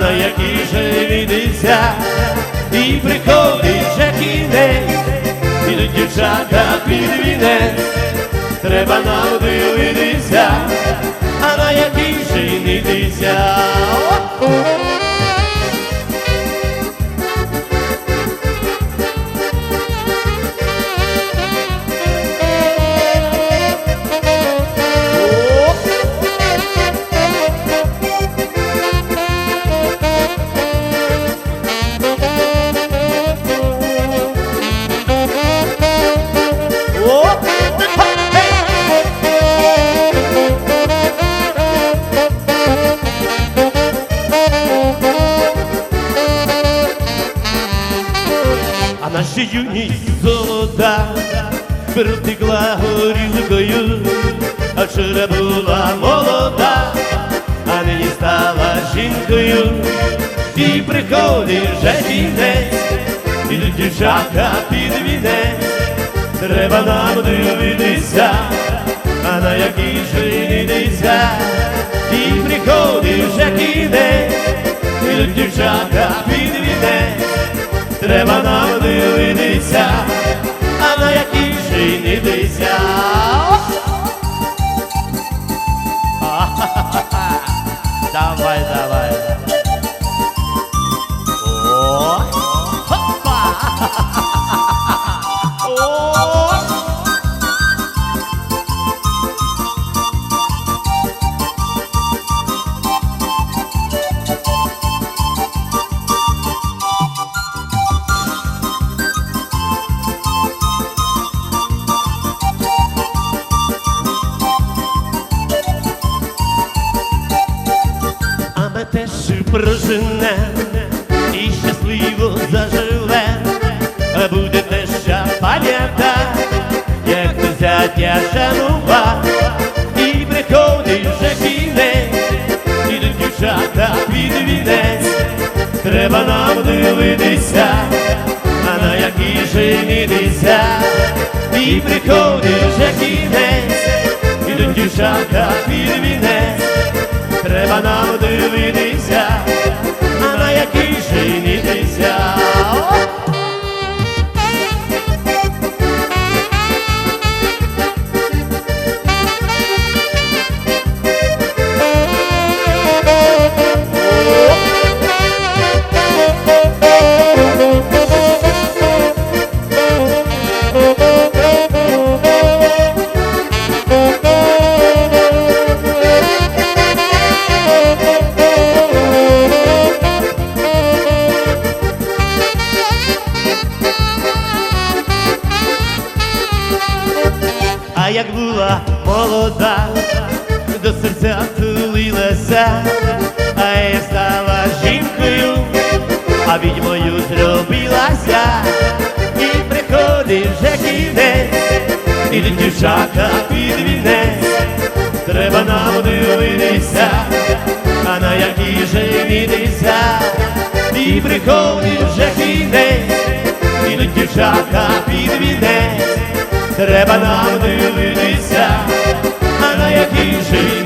на який же відися, і приходить вже кінець, підуть дівчата під вінець, треба нам дивитися, а на який же й наша юність золота Притекла горілкою, а вчора була молода, а нині стала жінкою, і приходить вже кінець, ідуть дівчата під вінець, треба нам дивитися, а на який же і приходить вже кінець, ідуть дівчата під вінець. Треба нам дивитися, а на який же й не йдеться. Давай, не йдеться, і приходить вже кінець, ідуть дівчата під вінець. Треба нам дивитися, а на який же А як була молода, до серця тулилася, а я стала жінкою, а відьмою зробилася, і приходить вже кінець, і дівчата під вінець, треба нам дивитися, а на який же відися, і приходить вже кінець, і дівчата під. Треба нам дивитися, а на якій же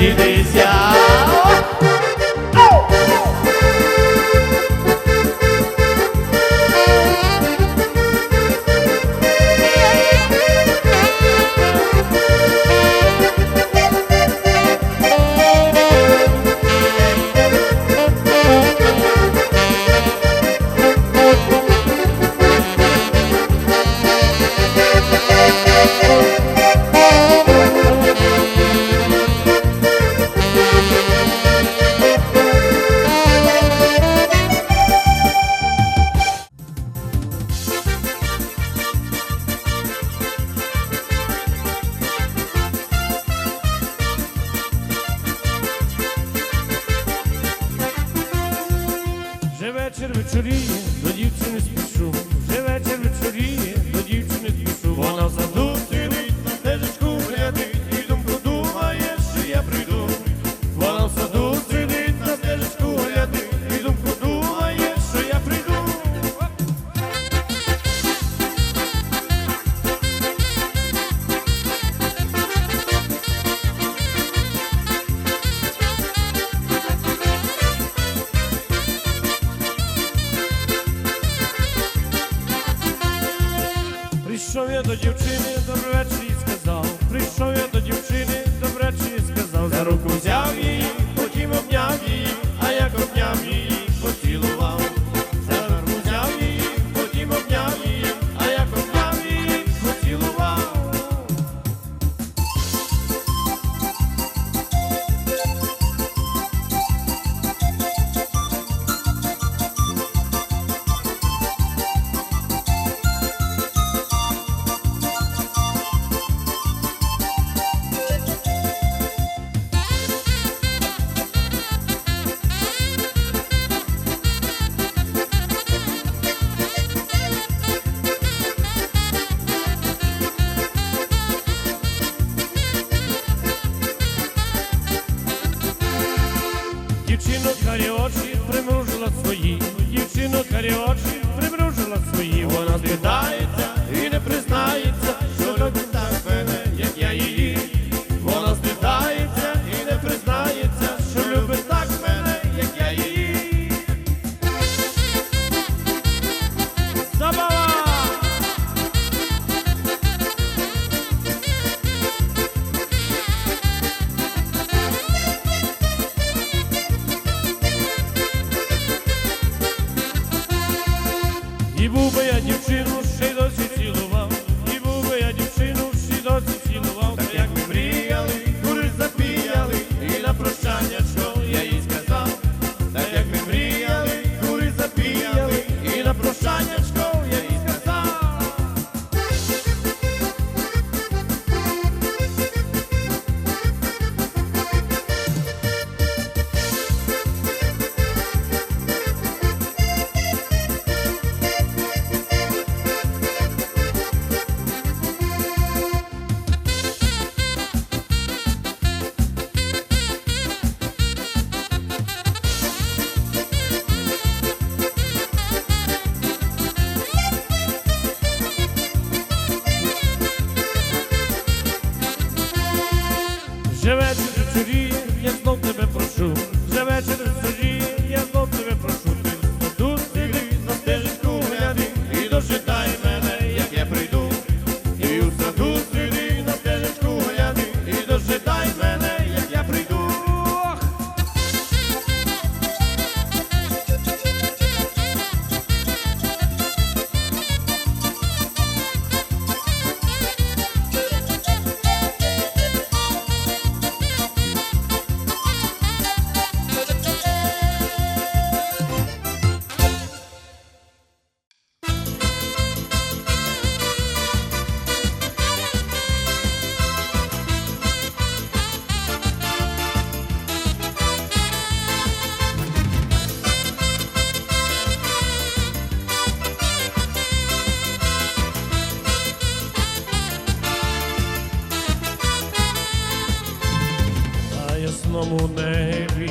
На ясному небі.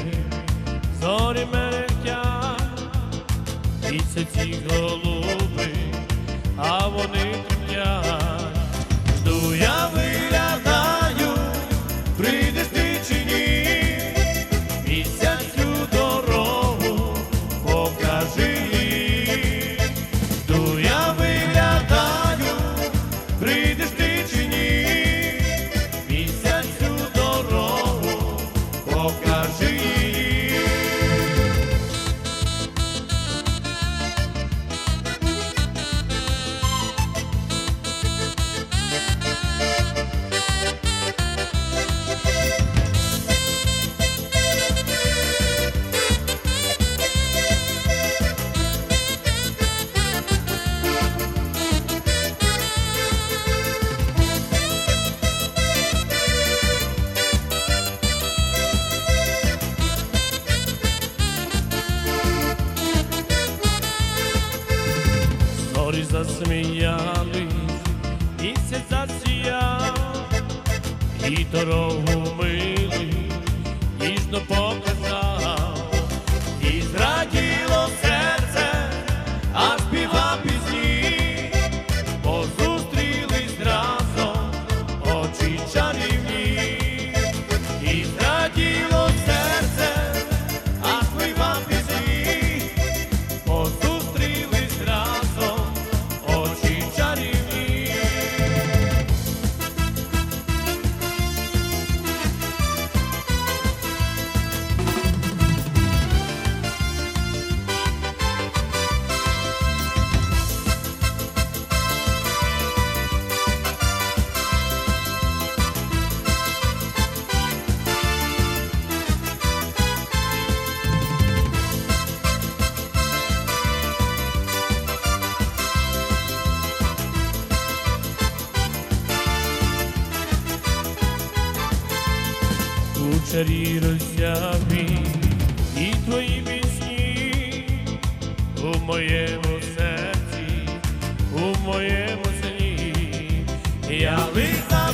Зорі мерехтять, місяці голуби, Очарі розсяві і твої пісні у моєму серці, у моєму сні. Я визнаю.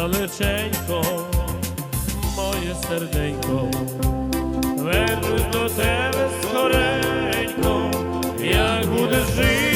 далеченько, моє серденько, вернусь до тебе скоренько, як будеш жити.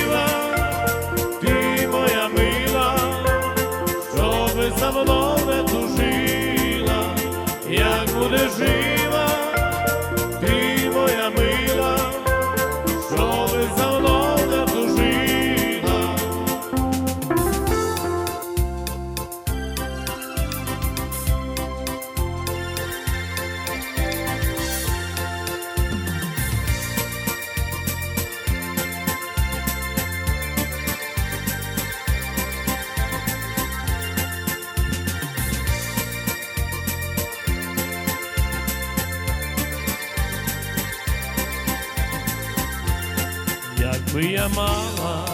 bija mala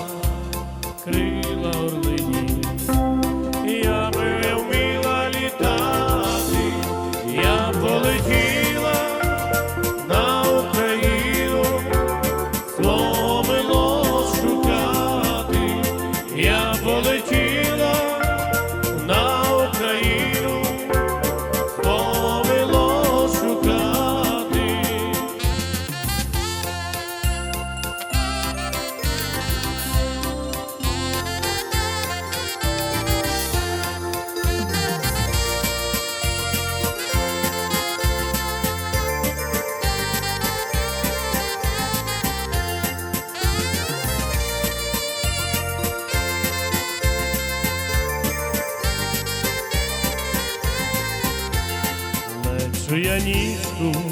krila orla. Cristo.